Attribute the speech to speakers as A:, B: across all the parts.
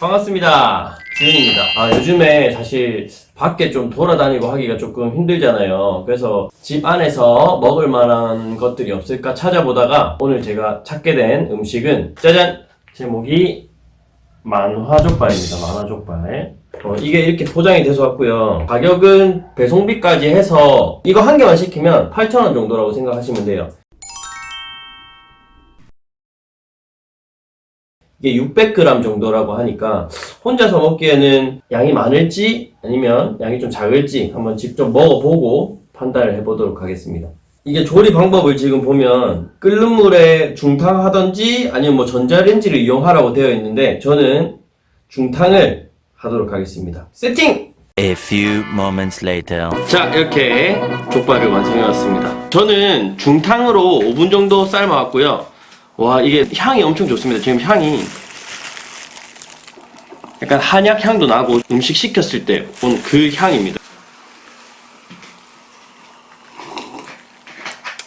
A: 반갑습니다. 지훈입니다. 아, 요즘에 사실 밖에 좀 돌아다니고 하기가 조금 힘들잖아요. 그래서 집 안에서 먹을 만한 것들이 없을까 찾아보다가 오늘 제가 찾게 된 음식은 짜잔! 제목이 만화족발입니다. 만화족발. 어, 이게 이렇게 포장이 돼서 왔고요. 가격은 배송비까지 해서 이거 한 개만 시키면 8,000원 정도라고 생각하시면 돼요. 이게 600g 정도라고 하니까 혼자서 먹기에는 양이 많을지 아니면 양이 좀 작을지 한번 직접 먹어보고 판단을 해보도록 하겠습니다. 이게 조리 방법을 지금 보면 끓는 물에 중탕 하던지 아니면 뭐 전자레인지를 이용하라고 되어 있는데 저는 중탕을 하도록 하겠습니다. 세팅!
B: A few moments later.
A: 자 이렇게 족발을 완성해 왔습니다 저는 중탕으로 5분 정도 삶아 왔고요 와 이게 향이 엄청 좋습니다. 지금 향이. 약간 한약 향도 나고 음식 시켰을 때 온 그 향입니다.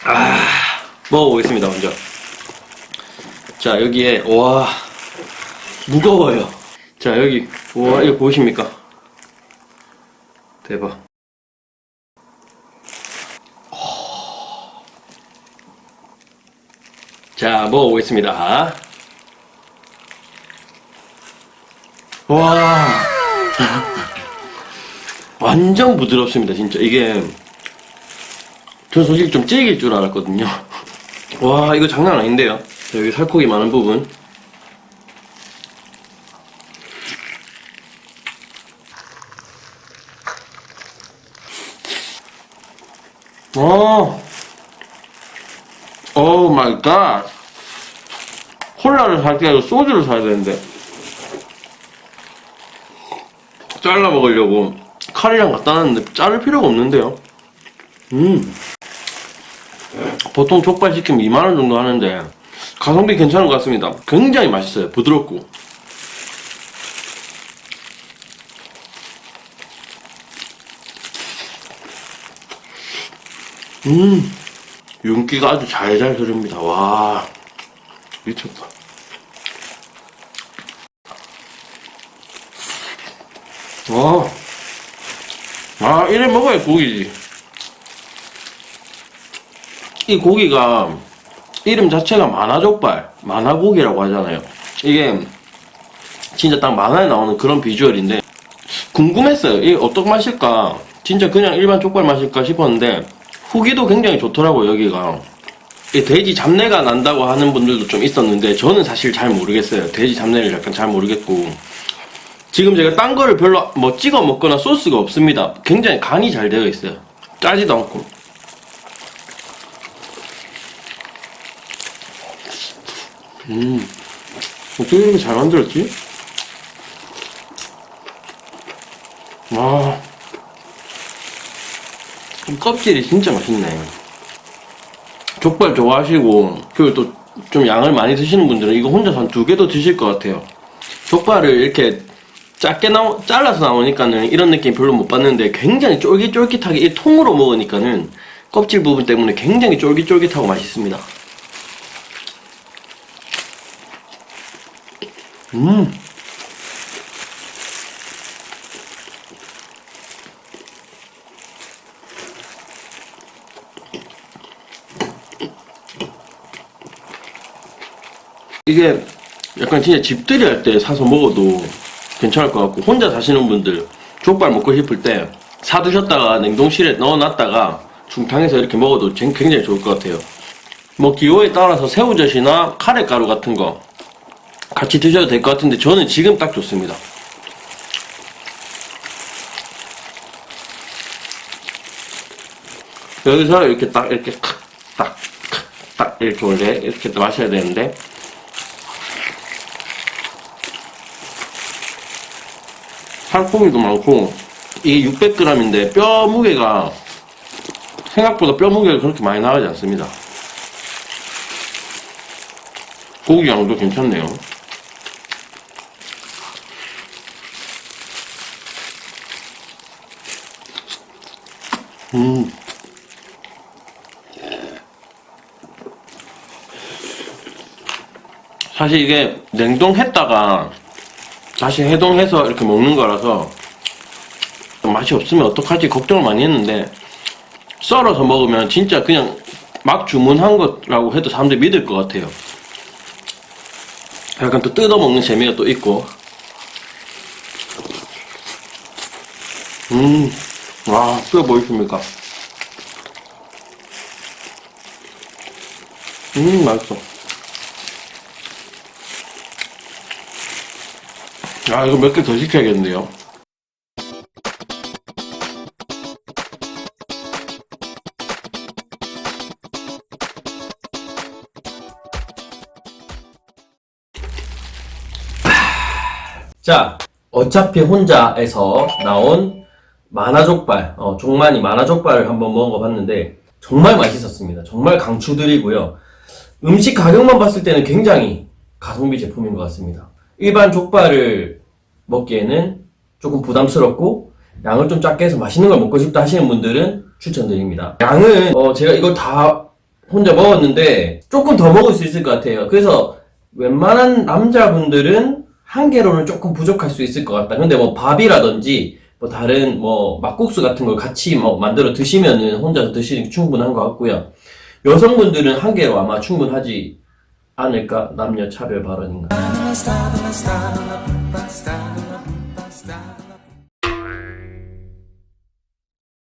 A: 아 먹어보겠습니다 먼저. 자 여기에 와 무거워요. 자 여기 와 이거 보이십니까? 대박 자, 먹어보겠습니다. 와. 완전 부드럽습니다, 진짜. 이게, 저 솔직히 좀 질길 줄 알았거든요. 와, 이거 장난 아닌데요? 자, 여기 살코기 많은 부분. 와. 오 마이 갓. 콜라를 살 게 아니라 소주를 사야 되는데. 잘라 먹으려고 칼이랑 갖다 놨는데 자를 필요가 없는데요. 음. 보통 족발 시키면 2만원 정도 하는데 가성비 괜찮은 것 같습니다. 굉장히 맛있어요. 부드럽고. 음. 윤기가 아주 잘잘 흐릅니다. 와, 미쳤다. 와, 아, 이래 먹어야 고기지. 이 고기가 이름 자체가 만화족발, 만화고기라고 하잖아요. 이게 진짜 딱 만화에 나오는 그런 비주얼인데 궁금했어요. 이게 어떤 맛일까? 진짜 그냥 일반 족발 맛일까 싶었는데 후기도 굉장히 좋더라고요, 여기가. 이 돼지 잡내가 난다고 하는 분들도 좀 있었는데, 저는 사실 잘 모르겠어요. 돼지 잡내를 약간 잘 모르겠고. 지금 제가 딴 거를 별로 뭐 찍어 먹거나 소스가 없습니다. 굉장히 간이 잘 되어 있어요. 짜지도 않고. 음, 어떻게 이렇게 잘 만들었지? 와. 이 껍질이 진짜 맛있네. 족발 좋아하시고, 그리고 또 좀 양을 많이 드시는 분들은 이거 혼자서 한 두 개도 드실 것 같아요. 족발을 이렇게 작게 나오, 잘라서 나오니까는 이런 느낌 별로 못 받는데 굉장히 쫄깃쫄깃하게 이 통으로 먹으니까는 껍질 부분 때문에 굉장히 쫄깃쫄깃하고 맛있습니다. 음. 이게 약간 진짜 집들이 할 때 사서 먹어도 괜찮을 것 같고 혼자 사시는 분들 족발 먹고 싶을 때 사두셨다가 냉동실에 넣어놨다가 중탕에서 이렇게 먹어도 쟁- 굉장히 좋을 것 같아요. 뭐 기호에 따라서 새우젓이나 카레가루 같은 거 같이 드셔도 될 것 같은데 저는 지금 딱 좋습니다. 여기서 이렇게 딱 이렇게 딱딱 이렇게 원래 이렇게 마셔야 되는데 살코기도 많고 이게 600g인데 뼈 무게가 생각보다 뼈 무게가 그렇게 많이 나가지 않습니다. 고기 양도 괜찮네요. 음. 사실 이게 냉동했다가 다시 해동해서 이렇게 먹는 거라서 맛이 없으면 어떡하지 걱정을 많이 했는데 썰어서 먹으면 진짜 그냥 막 주문한 거라고 해도 사람들이 믿을 것 같아요. 약간 또 뜯어 먹는 재미가 또 있고. 음, 와, 뜯어 보이십니까? 음, 맛있어. 아, 이거 몇 개 더 시켜야겠는데요. 자, 어차피 혼자에서 나온 만화족발, 어, 종만이 만화족발을 한번 먹어봤는데 정말 맛있었습니다. 정말 강추드리고요. 음식 가격만 봤을 때는 굉장히 가성비 제품인 것 같습니다. 일반 족발을 먹기에는 조금 부담스럽고 양을 좀 작게 해서 맛있는 걸 먹고 싶다 하시는 분들은 추천드립니다. 양은 어, 제가 이걸 다 혼자 먹었는데 조금 더 먹을 수 있을 것 같아요. 그래서 웬만한 남자분들은 한 개로는 조금 부족할 수 있을 것 같다. 근데 뭐 밥이라든지 뭐 다른 뭐 막국수 같은 걸 같이 뭐 만들어 드시면은 혼자서 드시는 게 충분한 것 같고요. 여성분들은 한 개로 아마 충분하지 않을까 남녀 차별 발언인가.